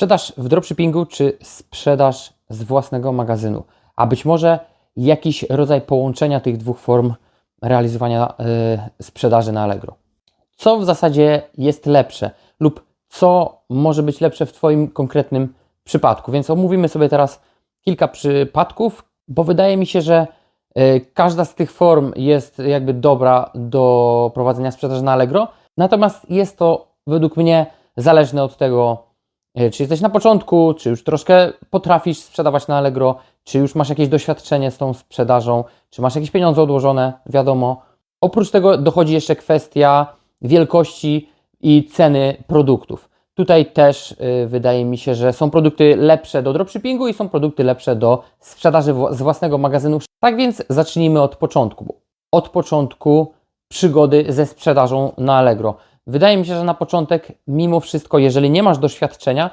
Sprzedaż w dropshippingu czy sprzedaż z własnego magazynu, a być może jakiś rodzaj połączenia tych dwóch form realizowania y, sprzedaży na Allegro. Co w zasadzie jest lepsze lub co może być lepsze w Twoim konkretnym przypadku? Więc omówimy sobie teraz kilka przypadków, bo wydaje mi się, że y, każda z tych form jest jakby dobra do prowadzenia sprzedaży na Allegro, natomiast jest to według mnie zależne od tego, czy jesteś na początku, czy już troszkę potrafisz sprzedawać na Allegro, czy już masz jakieś doświadczenie z tą sprzedażą, czy masz jakieś pieniądze odłożone, wiadomo. Oprócz tego dochodzi jeszcze kwestia wielkości i ceny produktów. Tutaj też y, wydaje mi się, że są produkty lepsze do dropshippingu i są produkty lepsze do sprzedaży wła- z własnego magazynu. Tak więc zacznijmy od początku. Od początku przygody ze sprzedażą na Allegro. Wydaje mi się, że na początek, mimo wszystko, jeżeli nie masz doświadczenia,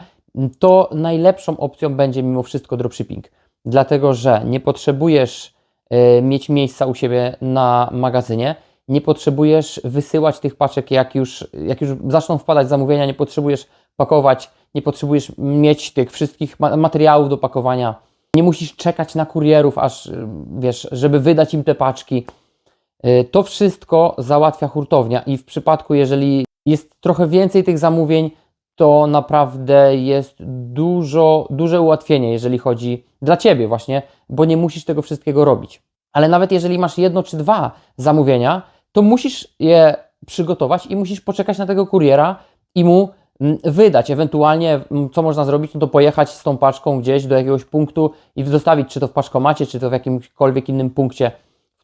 to najlepszą opcją będzie mimo wszystko dropshipping. Dlatego, że nie potrzebujesz y, mieć miejsca u siebie na magazynie, nie potrzebujesz wysyłać tych paczek, jak już, jak już zaczną wpadać zamówienia, nie potrzebujesz pakować, nie potrzebujesz mieć tych wszystkich ma- materiałów do pakowania, nie musisz czekać na kurierów, aż wiesz, żeby wydać im te paczki. Y, To wszystko załatwia hurtownia i w przypadku, jeżeli jest trochę więcej tych zamówień, to naprawdę jest dużo, duże ułatwienie, jeżeli chodzi dla Ciebie właśnie, bo nie musisz tego wszystkiego robić. Ale nawet jeżeli masz jedno czy dwa zamówienia, to musisz je przygotować i musisz poczekać na tego kuriera i mu mm, wydać. Ewentualnie, mm, co można zrobić, no to pojechać z tą paczką gdzieś do jakiegoś punktu i zostawić, czy to w paczkomacie, czy to w jakimkolwiek innym punkcie,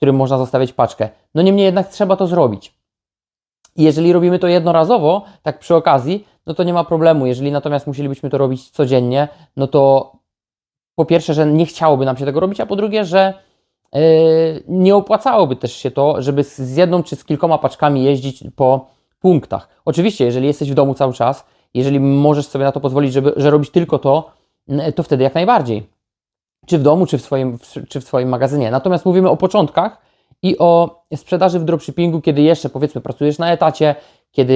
którym można zostawić paczkę. No niemniej jednak trzeba to zrobić. Jeżeli robimy to jednorazowo, tak przy okazji, no to nie ma problemu. Jeżeli natomiast musielibyśmy to robić codziennie, no to po pierwsze, że nie chciałoby nam się tego robić, a po drugie, że yy, nie opłacałoby też się to, żeby z- jedną czy z kilkoma paczkami jeździć po punktach. Oczywiście, jeżeli jesteś w domu cały czas, jeżeli możesz sobie na to pozwolić, żeby, że robić tylko to, n- to wtedy jak najbardziej. Czy w domu, czy w swoim, czy w swoim magazynie. Natomiast mówimy o początkach i o sprzedaży w dropshippingu, kiedy jeszcze powiedzmy pracujesz na etacie, kiedy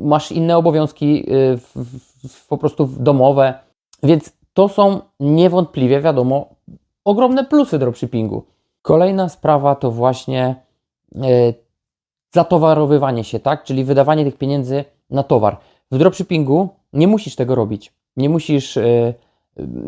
masz inne obowiązki yy, w, w, po prostu domowe. Więc to są niewątpliwie, wiadomo, ogromne plusy dropshippingu. Kolejna sprawa to właśnie e, zatowarowywanie się, tak? Czyli wydawanie tych pieniędzy na towar. W dropshippingu nie musisz tego robić. Nie musisz e,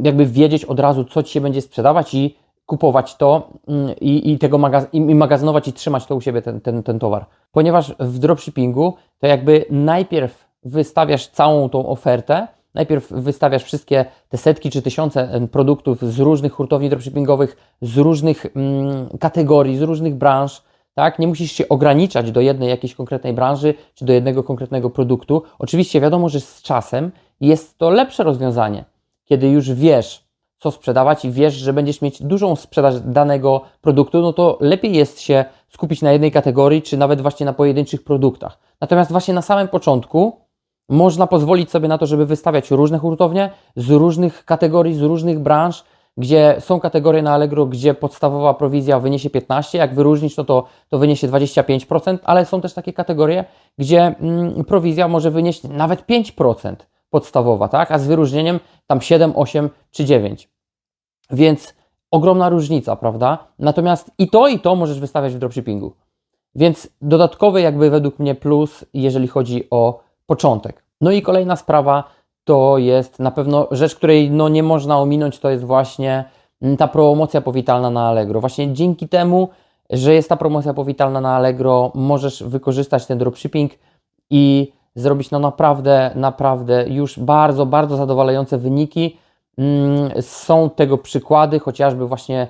jakby wiedzieć od razu, co ci się będzie sprzedawać i kupować to mm, i, i tego magaz- i, magazynować i trzymać to u siebie, ten, ten, ten towar. Ponieważ w dropshippingu to jakby najpierw wystawiasz całą tą ofertę, najpierw wystawiasz wszystkie te setki czy tysiące produktów z różnych hurtowni dropshippingowych, z różnych mm, kategorii, z różnych branż, tak? Nie musisz się ograniczać do jednej jakiejś konkretnej branży czy do jednego konkretnego produktu. Oczywiście wiadomo, że z czasem jest to lepsze rozwiązanie, kiedy już wiesz, co sprzedawać i wiesz, że będziesz mieć dużą sprzedaż danego produktu, no to lepiej jest się skupić na jednej kategorii, czy nawet właśnie na pojedynczych produktach. Natomiast właśnie na samym początku można pozwolić sobie na to, żeby wystawiać różne hurtownie z różnych kategorii, z różnych branż, gdzie są kategorie na Allegro, gdzie podstawowa prowizja wyniesie 15, jak wyróżnić, no to, to wyniesie 25%, ale są też takie kategorie, gdzie mm, prowizja może wynieść nawet 5% podstawowa, tak? a z wyróżnieniem tam 7, 8 czy 9. Więc ogromna różnica, prawda? Natomiast i to, i to możesz wystawiać w dropshippingu. Więc dodatkowy jakby według mnie plus, jeżeli chodzi o początek. No i kolejna sprawa to jest na pewno rzecz, której no nie można ominąć, to jest właśnie mm, ta promocja powitalna na Allegro. Właśnie dzięki temu, że jest ta promocja powitalna na Allegro, możesz wykorzystać ten dropshipping i zrobić no naprawdę, naprawdę już bardzo, bardzo zadowalające wyniki. Mm, Są tego przykłady, chociażby właśnie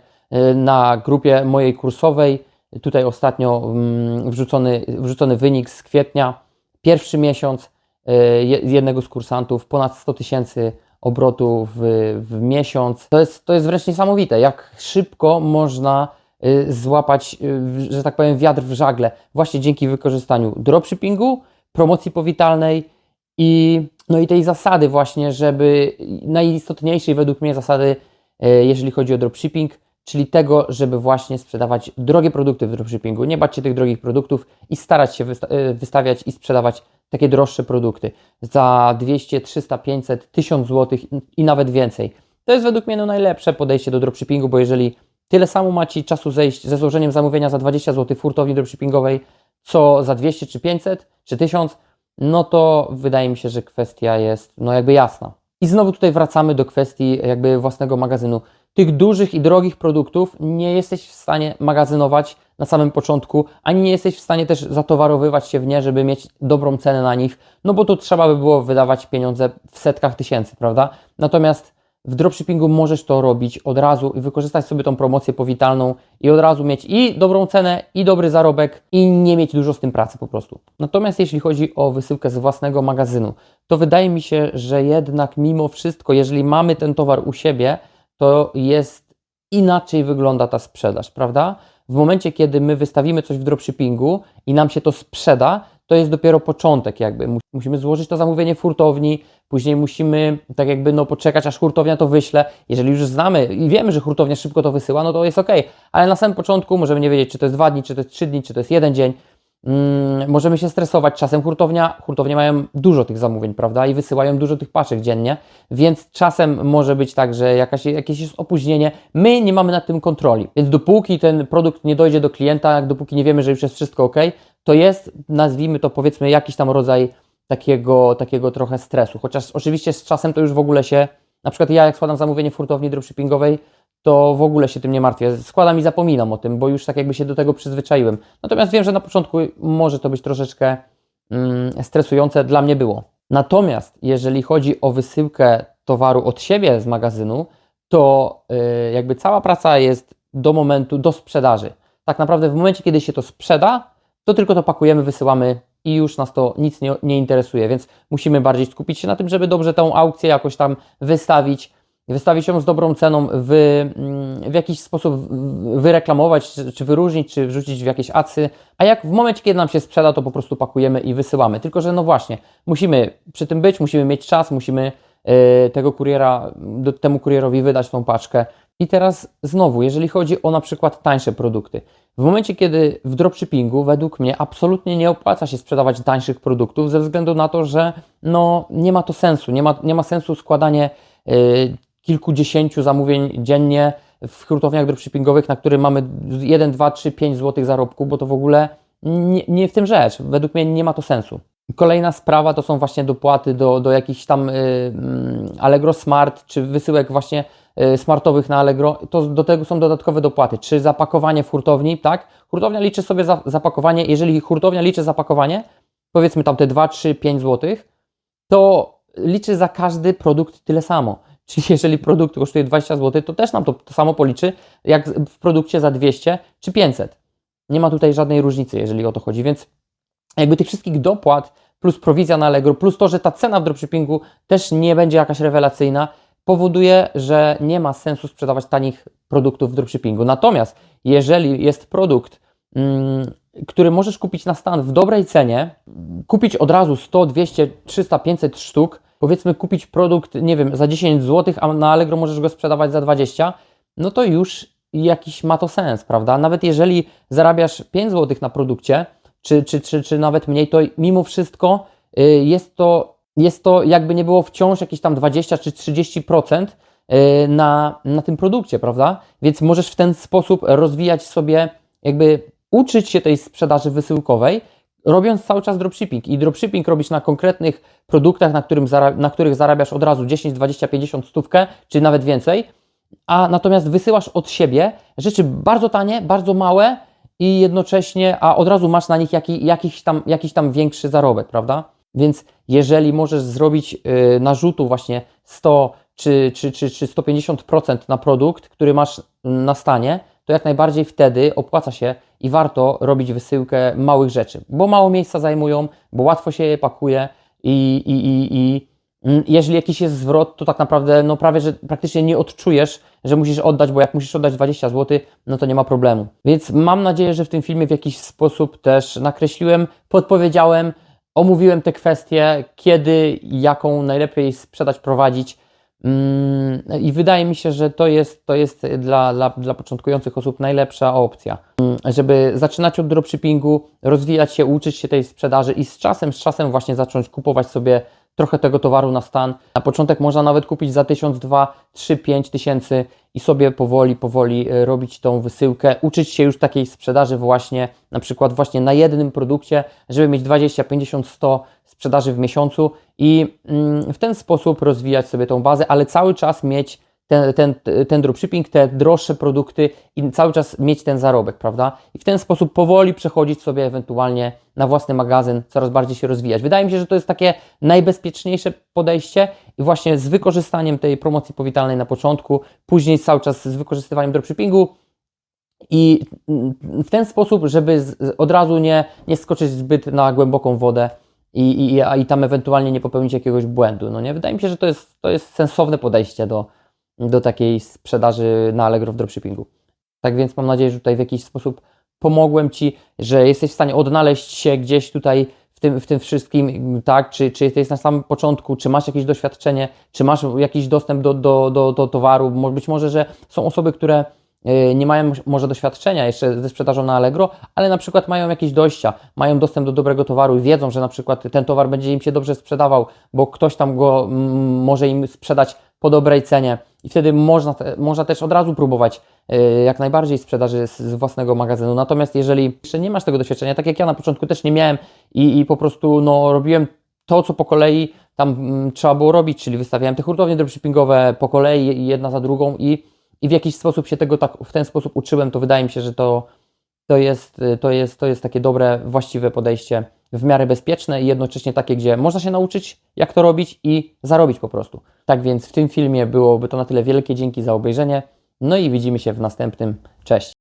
y, na grupie mojej kursowej. Tutaj ostatnio mm, wrzucony, wrzucony wynik z kwietnia. Pierwszy miesiąc y, je- jednego z kursantów, ponad 100 tysięcy obrotów w, w miesiąc. To jest, to jest wręcz niesamowite, jak szybko można y, złapać, że tak powiem, wiatr w żagle, właśnie dzięki wykorzystaniu dropshippingu, promocji powitalnej i, no i tej zasady właśnie, żeby najistotniejszej według mnie zasady, e, jeżeli chodzi o dropshipping, czyli tego, żeby właśnie sprzedawać drogie produkty w dropshippingu, nie bać się tych drogich produktów i starać się wysta- e, wystawiać i sprzedawać takie droższe produkty za 200, 300, 500, 1000 zł i nawet więcej. To jest według mnie no najlepsze podejście do dropshippingu, bo jeżeli tyle samo macie czasu zejść ze złożeniem zamówienia za 20 zł w hurtowni dropshippingowej, co za 200 czy 500 czy 1000, no to wydaje mi się, że kwestia jest no jakby jasna. I znowu tutaj wracamy do kwestii jakby własnego magazynu. Tych dużych i drogich produktów nie jesteś w stanie magazynować na samym początku, ani nie jesteś w stanie też zatowarowywać się w nie, żeby mieć dobrą cenę na nich, no bo to trzeba by było wydawać pieniądze w setkach tysięcy, prawda? Natomiast w dropshippingu możesz to robić od razu i wykorzystać sobie tą promocję powitalną i od razu mieć i dobrą cenę, i dobry zarobek, i nie mieć dużo z tym pracy po prostu. Natomiast jeśli chodzi o wysyłkę z własnego magazynu, to wydaje mi się, że jednak mimo wszystko, jeżeli mamy ten towar u siebie, to jest inaczej wygląda ta sprzedaż, prawda? W momencie, kiedy my wystawimy coś w dropshippingu i nam się to sprzeda, to jest dopiero początek jakby. Mu- Musimy złożyć to zamówienie w hurtowni, później musimy tak jakby no poczekać, aż hurtownia to wyśle. Jeżeli już znamy i wiemy, że hurtownia szybko to wysyła, no to jest ok, ale na samym początku możemy nie wiedzieć, czy to jest dwa dni, czy to jest trzy dni, czy to jest jeden dzień. Mm, możemy się stresować czasem. Hurtownia, hurtownie mają dużo tych zamówień, prawda? I wysyłają dużo tych paczek dziennie, więc czasem może być tak, że jakaś, jakieś jest opóźnienie. My nie mamy nad tym kontroli. Więc dopóki ten produkt nie dojdzie do klienta, dopóki nie wiemy, że już jest wszystko ok, to jest, nazwijmy to powiedzmy, jakiś tam rodzaj takiego, takiego trochę stresu. Chociaż oczywiście z czasem to już w ogóle się, na przykład ja jak składam zamówienie w hurtowni dropshippingowej, to w ogóle się tym nie martwię. Składam i zapominam o tym, bo już tak jakby się do tego przyzwyczaiłem. Natomiast wiem, że na początku może to być troszeczkę mm, stresujące, dla mnie było. Natomiast jeżeli chodzi o wysyłkę towaru od siebie z magazynu, to y, jakby cała praca jest do momentu, do sprzedaży. Tak naprawdę w momencie, kiedy się to sprzeda, to tylko to pakujemy, wysyłamy i już nas to nic nie, nie interesuje, więc musimy bardziej skupić się na tym, żeby dobrze tą aukcję jakoś tam wystawić, wystawić ją z dobrą ceną, wy, mm, w jakiś sposób wyreklamować, czy, wyróżnić, czy wrzucić w jakieś acy, a jak w momencie, kiedy nam się sprzeda, to po prostu pakujemy i wysyłamy. Tylko, że no właśnie, musimy przy tym być, musimy mieć czas, musimy e, tego kuriera, temu kurierowi wydać tą paczkę. I teraz znowu, jeżeli chodzi o na przykład tańsze produkty. W momencie, kiedy w dropshippingu, według mnie, absolutnie nie opłaca się sprzedawać tańszych produktów, ze względu na to, że no, nie ma to sensu. Nie ma, nie ma sensu składanie y, kilkudziesięciu zamówień dziennie w hurtowniach dropshippingowych, na które mamy 1, 2, 3, 5 zł zarobku, bo to w ogóle nie, nie w tym rzecz. Według mnie nie ma to sensu. Kolejna sprawa to są właśnie dopłaty do, do jakichś tam y, mm, Allegro Smart, czy wysyłek właśnie y, smartowych na Allegro, to do tego są dodatkowe dopłaty. Czy zapakowanie w hurtowni, tak? Hurtownia liczy sobie za, zapakowanie, jeżeli hurtownia liczy zapakowanie, powiedzmy tam te 2, 3, 5 zł, to liczy za każdy produkt tyle samo. Czyli jeżeli produkt kosztuje 20 zł, to też nam to, to samo policzy, jak w produkcie za 200 czy 500. Nie ma tutaj żadnej różnicy, jeżeli o to chodzi, więc jakby tych wszystkich dopłat, plus prowizja na Allegro, plus to, że ta cena w dropshippingu też nie będzie jakaś rewelacyjna, powoduje, że nie ma sensu sprzedawać tanich produktów w dropshippingu. Natomiast jeżeli jest produkt, mm, który możesz kupić na stan w dobrej cenie, kupić od razu 100, 200, 300, 500 sztuk, powiedzmy kupić produkt, nie wiem, za 10 zł, a na Allegro możesz go sprzedawać za 20, no to już jakiś ma to sens, prawda? Nawet jeżeli zarabiasz 5 zł na produkcie, czy, czy, czy, czy nawet mniej, to mimo wszystko y, jest to, jest to jakby nie było wciąż jakieś tam 20 czy 30% y, na, na tym produkcie, prawda? Więc możesz w ten sposób rozwijać sobie, jakby uczyć się tej sprzedaży wysyłkowej, robiąc cały czas dropshipping. I dropshipping robisz na konkretnych produktach, na, którym na których zarabiasz od razu 10, 20, 50 stówkę, czy nawet więcej, a natomiast wysyłasz od siebie rzeczy bardzo tanie, bardzo małe i jednocześnie, a od razu masz na nich jaki, jakiś, tam, jakiś tam większy zarobek, prawda? Więc jeżeli możesz zrobić y, narzutu właśnie 100 czy, czy, czy, czy 150% na produkt, który masz na stanie, to jak najbardziej wtedy opłaca się i warto robić wysyłkę małych rzeczy, bo mało miejsca zajmują, bo łatwo się je pakuje i, i, i, i jeżeli jakiś jest zwrot, to tak naprawdę no prawie, że praktycznie nie odczujesz, że musisz oddać, bo jak musisz oddać 20 zł, no to nie ma problemu. Więc mam nadzieję, że w tym filmie w jakiś sposób też nakreśliłem, podpowiedziałem, omówiłem te kwestie, kiedy, jaką najlepiej sprzedać, prowadzić. Mm, I wydaje mi się, że to jest, to jest dla, dla, dla początkujących osób najlepsza opcja, Mm, żeby zaczynać od dropshippingu, rozwijać się, uczyć się tej sprzedaży i z czasem, z czasem właśnie zacząć kupować sobie trochę tego towaru na stan. Na początek można nawet kupić za 1000, 2, 3, 5 tysięcy i sobie powoli, powoli e, robić tą wysyłkę, uczyć się już takiej sprzedaży właśnie, na przykład właśnie na jednym produkcie, żeby mieć 20, 50, 100 sprzedaży w miesiącu i mm, w ten sposób rozwijać sobie tą bazę, ale cały czas mieć ten, ten, ten dropshipping, te droższe produkty i cały czas mieć ten zarobek, prawda? I w ten sposób powoli przechodzić sobie ewentualnie na własny magazyn, coraz bardziej się rozwijać. Wydaje mi się, że to jest takie najbezpieczniejsze podejście i właśnie z wykorzystaniem tej promocji powitalnej na początku, później cały czas z wykorzystywaniem dropshippingu i w ten sposób, żeby od razu nie, nie skoczyć zbyt na głęboką wodę i, i, i tam ewentualnie nie popełnić jakiegoś błędu. No nie? Wydaje mi się, że to jest, to jest sensowne podejście do, do takiej sprzedaży na Allegro w dropshippingu. Tak więc mam nadzieję, że tutaj w jakiś sposób pomogłem Ci, że jesteś w stanie odnaleźć się gdzieś tutaj w tym, w tym wszystkim, tak? Czy, czy jesteś na samym początku, czy masz jakieś doświadczenie, czy masz jakiś dostęp do, do, do, do towaru. Być może, że są osoby, które e, nie mają może doświadczenia jeszcze ze sprzedażą na Allegro, ale na przykład mają jakieś dojścia, mają dostęp do dobrego towaru i wiedzą, że na przykład ten towar będzie im się dobrze sprzedawał, bo ktoś tam go może im sprzedać po dobrej cenie i wtedy można, można też od razu próbować e, jak najbardziej sprzedaży z, z własnego magazynu. Natomiast jeżeli jeszcze nie masz tego doświadczenia, tak jak ja na początku też nie miałem i, i po prostu no, robiłem to, co po kolei tam mm, trzeba było robić, czyli wystawiałem te hurtownie dropshippingowe po kolei, jedna za drugą i, i w jakiś sposób się tego tak w ten sposób uczyłem, to wydaje mi się, że to, to, jest, y, to, jest, to jest takie dobre, właściwe podejście, w miarę bezpieczne i jednocześnie takie, gdzie można się nauczyć, jak to robić i zarobić po prostu. Tak więc w tym filmie byłoby to na tyle wielkie. Dzięki za obejrzenie. No i widzimy się w następnym. Cześć.